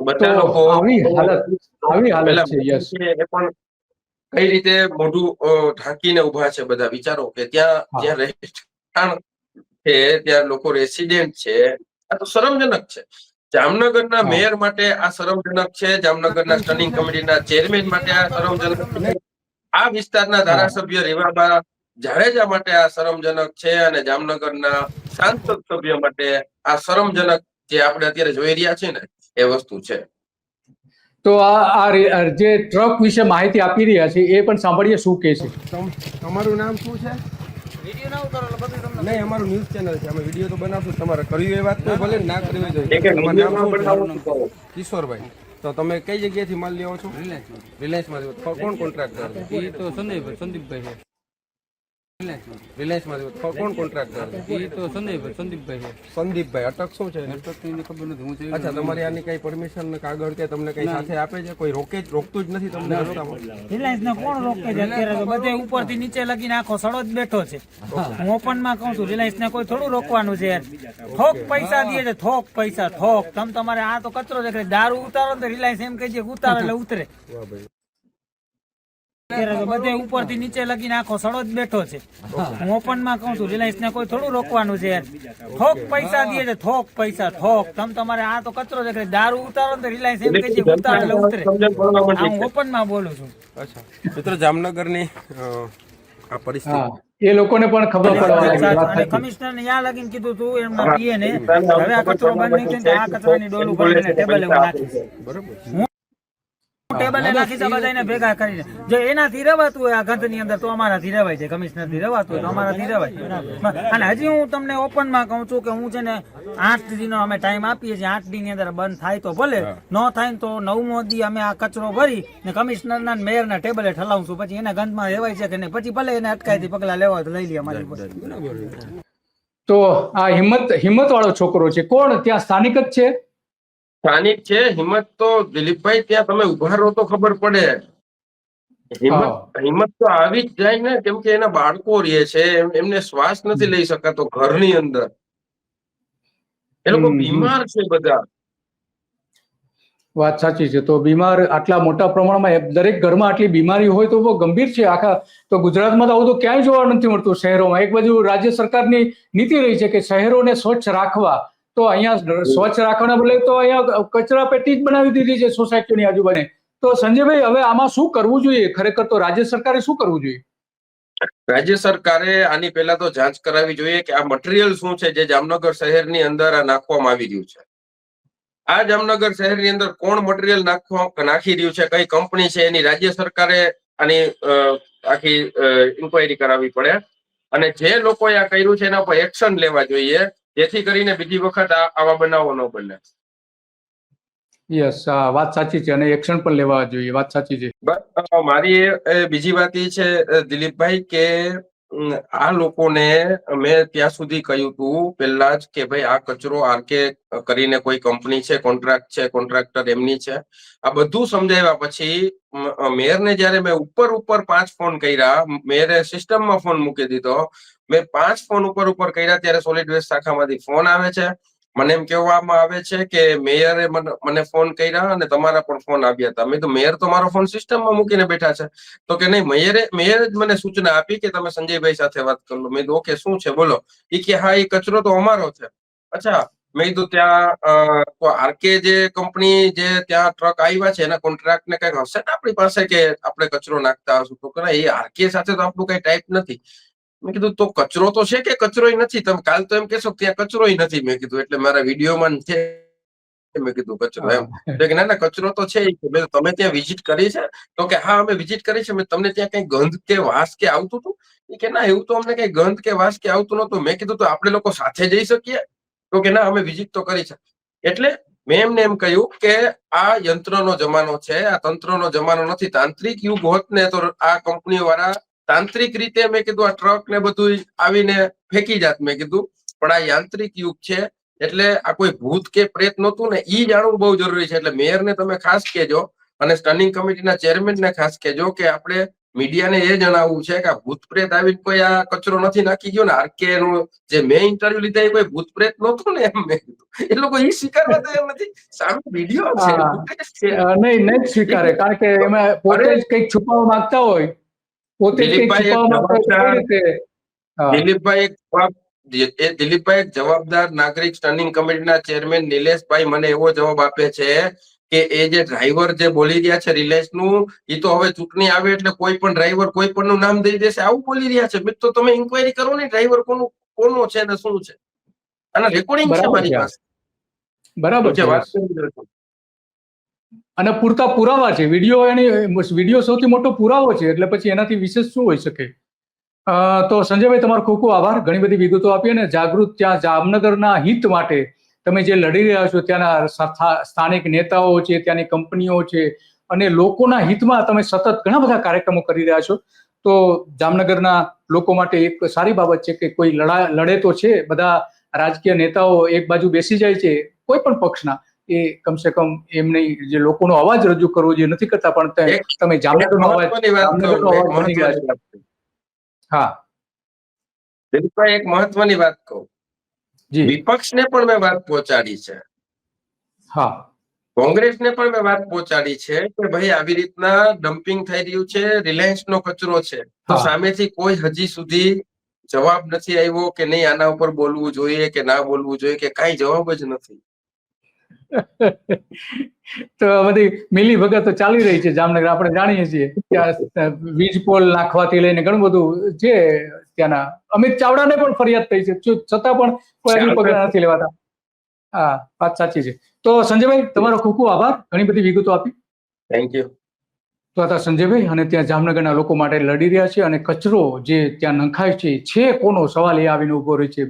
બધા લોકો આવી હાલત આવી હાલત છે યસ એ પણ કઈ રીતે મોઢું ઢાંકીને ઊભા છે બધા વિચારો કે ત્યાં જ્યાં રહેઠાણ છે ત્યાં લોકો રેસિડેન્ટ છે. આ તો શરમજનક છે. જામનગરના મેયર માટે આ શરમજનક છે જામનગરના સ્ટનિંગ કમિટીના ચેરમેન માટે આ શરમજનક છે. આ વિસ્તારના ધારાસભ્ય રેવાબા જાડેજા માટે આ શરમજનક છે અને જામનગરના સાંસદ સભ્ય માટે આ શરમજનક જે આપણે અત્યારે જોઈ રહ્યા છીએ ને એ વસ્તુ છે. તો આ આ જે ટ્રક વિશે માહિતી આપી રહ્યા છે એ પણ સાંભળીએ શું કહે છે. તમારું નામ શું છે? નહીં અમારું ન્યૂઝ ચેનલ છે. અમે વીડિયો તો બનાવશું. તમારે કર્યું એ વાત તો ભલે ના કરવી જોઈએ. કિશોરભાઈ તો તમે કઈ જગ્યાએથી માલ લેવો છો? રિલાયન્સમાં કો- કોણ કોન્ટ્રાક્ટર છે એ તો સંદીપભાઈ સંદીપભાઈ છે. રિલાયન્સમાં કોણ કોન્ટ્રાક્ટર છે એ તો સંદીપભાઈ સંદીપભાઈ છે. સંદીપભાઈ અટક શું છે? અટકની ખબર નથી હું તો અચ્છા તમારી આની કઈ પરમિશન કાગળ કે તમને કઈ સાથે આપે છે? કોઈ રોકે જ રોકતું જ નથી તમને રસ્તામાં? રિલાયન્સ ને કોણ રોકે છે? અત્યારે તો બધે ઉપરથી નીચે લગીને આખો સડો જ બેઠો છે. હું ઓપનમાં કહું છું રિલાયન્સ ને કોઈ થોડું રોકવાનું છે યાર થોક પૈસા દે છે થોક પૈસા થોક તમ તમારે આ તો કચરો દેખાય. દારૂ ઉતારો ને તો રિલાયન્સ એમ કહે છે કે ઉતારો એટલે ઉતરે. વાહ ભાઈ અત્યારે તો બધે ઉપરથી નીચે લગીને આખો સડો જ બેઠો છે. હું. ઓપનમાં કહું છું રિલાયન્સ ને કોઈ થોડું રોકવાનું છે યાર. થોક પૈસા દે છે થોક પૈસા થોક તમ તમારે આ તો કચરો છે દારૂ ઉતારો ને રિલાયન્સ એમ કહે એટલે ઉતરે. હું ઓપનમાં બોલું છું. મિત્રો જામનગરની અ, આ પરિસ્થિતિ. એ લોકોને પણ ખબર પડવા લાગી. કમિશનર ને યા લગીને કીધું તું એમના પીએ ને. હવે આ કચરો બંધ નહીં આ કચરાની ડોલું ટેબલે બરોબર હું ટેબલે નાખીશ સભા જઈને ભેગા કરીને. જો એનાથી રવાતું હોય આ ગંધની અંદર તો અમારાથી રવાય છે કમિશનરથી રવાતું હોય તો અમારાથી રવાય. અને હજી હું તમને ઓપનમાં કહું છું કે હું છે ને આઠ દી અમે ટાઈમ આપીએ છીએ આઠ દી ની અંદર બંધ થાય તો ભલે ન થાય તો નવમો દી અમે આ કચરો ભરી ને કમિશનર ના મેયર ના ટેબલે ઠલાવશું. પછી એના ગંધમાં રેવાય છે કે નહીં? પછી ભલે એને અટકાયથી પગલા લેવા તો લઈ લઈએ અમારી તો આ હિંમત હિંમત વાળો છોકરો છે. કોણ? ત્યાં સ્થાનિક જ છે? સ્થાનિક છે હિંમત તો દિલીપભાઈ ત્યાં તમે ઊભા રહો તો ખબર પડે. હિંમત હિંમત તો આવી જ જાય ને કેમ કે એના બાળકો રહે છે એમને શ્વાસ નથી લઈ શકાતો ઘરની અંદર. એ લોકો. બીમાર છે બધા. વાત સાચી છે. તો બીમાર આટલા મોટા પ્રમાણમાં દરેક ઘરમાં આટલી બીમારી હોય તો બહુ ગંભીર છે. આખા તો ગુજરાતમાં તો આવું તો ક્યાંય જોવા નથી મળતું શહેરોમાં. એક બાજુ રાજ્ય સરકારની નીતિ રહી છે કે શહેરોને સ્વચ્છ રાખવા તો અહીંયા સ્વચ્છ રાખવાના બદલે તો અહીંયા કચરા પેટી જ બનાવી દીધી છે સોસાયટીની આજુબાજુ તો સંજયભાઈ, હવે આમાં શું કરવું જોઈએ? ખરેખર તો રાજ્ય સરકારે શું કરવું જોઈએ? રાજ્ય સરકારે આની પહેલા તો જાંચ કરાવવી જોઈએ કે આ મટીરિયલ શું છે જે જામનગર શહેરની અંદર આ નાખવામાં આવી રહ્યું છે. આ જામનગર શહેરની અંદર કોણ મટીરિયલ નાખવા, નાખી રહ્યું છે, કઈ કંપની છે, એની રાજ્ય સરકારે આની આખી ઇન્કવાયરી કરાવવી પડે. અને જે લોકોએ આ કર્યું છે એના પર એક્શન લેવા જોઈએ. જેથી કરીને બીજી વખત આ આવા બનાવો ન બને. યસ વાત સાચી છે અને એક્શન પણ લેવા જોઈએ વાત સાચી છે. બસ, મારી બીજી વાત એ છે દિલીપભાઈ કે આ લોકોને મેં ત્યાં સુધી કહ્યું હતું પહેલા જ કે ભાઈ આ કચરો આરકે કરીને કોઈ કંપની છે, કોન્ટ્રાક્ટ છે, કોન્ટ્રાક્ટર એમની છે. આ બધું સમજાવ્યા પછી મેયરને જ્યારે મેં ઉપર ઉપર પાંચ ફોન કર્યા, મેયરે સિસ્ટમમાં ફોન મૂકી દીધો. મેં પાંચ ફોન ઉપર ઉપર કર્યા ત્યારે સોલિડ વેસ્ટ શાખામાંથી ફોન આવે છે. મને એમ કહેવામાં આવે છે કે મેયરે મને ફોન કર્યા અને તમારા પણ ફોન આવ્યા હતા. મેં તો મેયર તો મારો ફોન સિસ્ટમમાં મૂકીને બેઠા છે. તો કે નહીં, મેયરે મેયરે જ મને સૂચના આપી કે તમે સંજયભાઈ સાથે વાત કરી મેં કીધું, ઓકે, શું છે? બોલો. એ કે, હા એ કચરો તો અમારો છે. અચ્છા, મેં કીધું, ત્યાં તો આરકે જે કંપની જે ત્યાં ટ્રક આવ્યા છે, એના કોન્ટ્રાક્ટ ને કંઈક હશે ને આપણી પાસે કે આપણે કચરો નાખતા હશું? તો કે એ આરકે સાથે તો આપણું કઈ ટાઈપ નથી. મેં કીધું તો કચરો તો છે કે કચરો નથી? તમે કાલ તો એમ કહેશો કે ત્યાં કચરોય નથી. મેં કીધું એટલે મારા વિડીયોમાં છે. મેં કીધું કચરો. એમ. કે ના ના કચરો તો છે મેં તમે ત્યાં વિઝિટ કરી છે? તો કે હા અમે વિઝિટ કરી છે. મેં તમને ત્યાં કઈ ગંધ કે વાસ કે આવતું હતું? કે ના એવું તો અમને કઈ ગંધ કે વાસ કે આવતું નતું મેં કીધું તો આપણે લોકો સાથે જઈ શકીએ? તો કે ના અમે વિઝિટ તો કરી છે. એટલે મેં એમને એમ કહ્યું કે આ યંત્રનો જમાનો છે. આ તંત્રનો જમાનો નથી. તાંત્રિક યુગ હોત ને તો આ કંપનીઓ વાળા તાંત્રિક રીતે મેં કીધું આ ટ્રક ને બધું આવીને ફેંકી જાત મેં કીધું. પણ આ યાંત્રિક યુગ છે એટલે આ કોઈ ભૂત કે પ્રેત નહોતું ને એ જાણવું બહુ જરૂરી છે. એટલે મેયરને તમે ખાસ કહેજો અને સ્ટનિંગ કમિટીના ચેરમેનને ખાસ કહેજો કે આપણે મીડિયાને એ જણાવવું છે કે આ ભૂત પ્રેત આવી કોઈ આ કચરો નથી નાખી ગયો ને આરકે નું જે મેં ઇન્ટરવ્યુ લીધા એ કોઈ ભૂત પ્રેત નહોતું ને એમ મેં કીધું. એ લોકો એ સ્વીકારવા તૈયાર નથી. સામે વીડિયો છે. નહીં નહીં સ્વીકારે. કારણ કે એમાં પોતે જ કંઈક છુપાવવા માંગતા હોય પોતે દિલીપભાઈ એક. દિલીપભાઈ જવાબ એ દિલીપભાઈ એક જવાબદાર નાગરિક સ્ટેન્ડિંગ કમિટીના ચેરમેન નિલેશભાઈ મને એવો જવાબ આપે છે કે એ જે ડ્રાઈવર જે બોલી રહ્યા છે રિલાયન્સનું એ તો હવે ચૂંટણી આવે એટલે કોઈ પણ ડ્રાઈવર કોઈ પણ નું નામ દઈ દેશે આવું બોલી રહ્યા છે મિત્રો તમે ઇન્કવાયરી કરો ને ડ્રાઈવર કોનું કોનો છે ને શું છે અને રેકોર્ડિંગ છે મારી. પાસે બરાબર છે વાત કરી. અને પૂરતા પુરાવા છે. વીડિયો એની, વીડિયો સૌથી મોટો પુરાવો છે. એટલે પછી એનાથી વિશેષ શું હોઈ શકે? તો સંજયભાઈ, તમારો ખૂબ ખૂબ આભાર. ઘણી બધી વિગતો આપી અને જાગૃત ત્યાં જામનગરના હિત માટે તમે જે લડી રહ્યા છો, ત્યાંના સ્થા- સ્થાનિક નેતાઓ છે, ત્યાંની કંપનીઓ છે અને લોકોના હિતમાં તમે સતત ઘણા બધા કાર્યક્રમો કરી રહ્યા છો. તો જામનગરના લોકો માટે એક સારી બાબત છે કે કોઈ લડા, લડે તો છે. બધા રાજકીય નેતાઓ એક બાજુ બેસી જાય છે, કોઈ પણ પક્ષના. એ કમસે કમ એમની જે લોકોનો અવાજ રજૂ કરવો જે નથી કરતા પણ તમે જામનગરનો અવાજ. હા. દિલીપભાઈ એક મહત્વની વાત કહું. જી. વિપક્ષને પણ મેં વાત પહોંચાડી છે. હા. કોંગ્રેસને પણ મેં વાત પહોંચાડી છે કે ભાઈ આવી રીતના ડમ્પિંગ થઈ રહ્યું છે રિલાયન્સ નો કચરો છે. તો સામેથી કોઈ હજી સુધી જવાબ નથી આવ્યો કે નહીં આના ઉપર બોલવું જોઈએ કે ના બોલવું જોઈએ કે કાંઈ જવાબ જ નથી. તો બધી મિલી ભગત તો ચાલી રહી છે જામનગર. આપણે જાણીએ છીએ ત્યાં વીજ પોલ નાખવાથી લઈને ઘણું બધું છે ત્યાંના અમિત ચાવડાને પણ ફરિયાદ થઈ છે. છતાં પણ કોઈ હજુ પગલાં નથી લેવાતા. હા વાત સાચી છે. તો સંજયભાઈ તમારો ખૂબ ખૂબ આભાર. ઘણી બધી વિગતો આપી. થેન્ક યુ તો હતા સંજયભાઈ, અને ત્યાં જામનગરના લોકો માટે લડી રહ્યા છે અને કચરો જે ત્યાં નંખાય છે છે કોનો? સવાલ એ આવીને ઊભો રહે છે.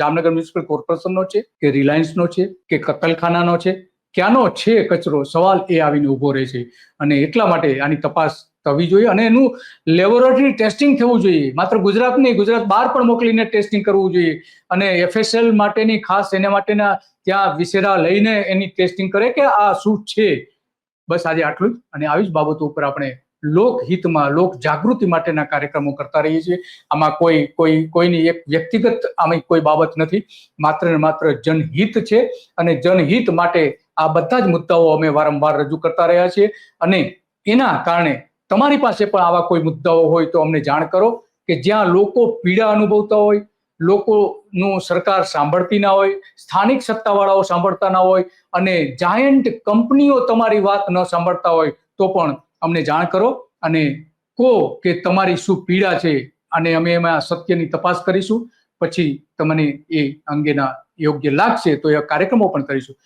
જામનગર મ્યુનિસિપલ કોર્પોરેશનનો છે કે રિલાયન્સનો છે કે કતલખાનાનો છે? ક્યાંનો છે કચરો? સવાલ એ આવીને ઊભો રહે છે. અને એટલા માટે આની તપાસ થવી જોઈએ અને એનું લેબોરેટરી ટેસ્ટિંગ થવું જોઈએ. માત્ર ગુજરાત નહીં, ગુજરાત બહાર પણ મોકલીને ટેસ્ટિંગ કરવું જોઈએ. અને એફએસએલ માટેની ખાસ એના માટેના ત્યાં વિશેરા લઈને એની ટેસ્ટિંગ કરે કે આ શું છે? બસ આજે આટલું જ. અને આવી જ બાબતો ઉપર આપણે લોકહિતમાં લોક જાગૃતિ માટેના કાર્યક્રમો કરતા રહીએ છીએ. આમાં કોઈ કોઈ, કોઈની એક વ્યક્તિગત આમાં કોઈ બાબત નથી. માત્ર ને માત્ર જનહિત છે. અને જનહિત માટે આ બધા જ મુદ્દાઓ અમે વારંવાર રજૂ કરતા રહ્યા છીએ. અને એના કારણે તમારી પાસે પણ આવા કોઈ મુદ્દાઓ હોય તો અમને જાણ કરો કે જ્યાં લોકો પીડા અનુભવતા હોય લોકોનું સરકાર સાંભળતી ના હોય, સ્થાનિક સત્તાવાળાઓ સાંભળતા ના હોય અને જાયન્ટ કંપનીઓ તમારી વાત ન સાંભળતા હોય તો પણ અમને જાણ કરો અને કહો કે તમારી શું પીડા છે અને અમે એમાં સત્યની તપાસ કરીશું. પછી તમને એ અંગેના યોગ્ય લાગશે તો એ કાર્યક્રમો પણ કરીશું.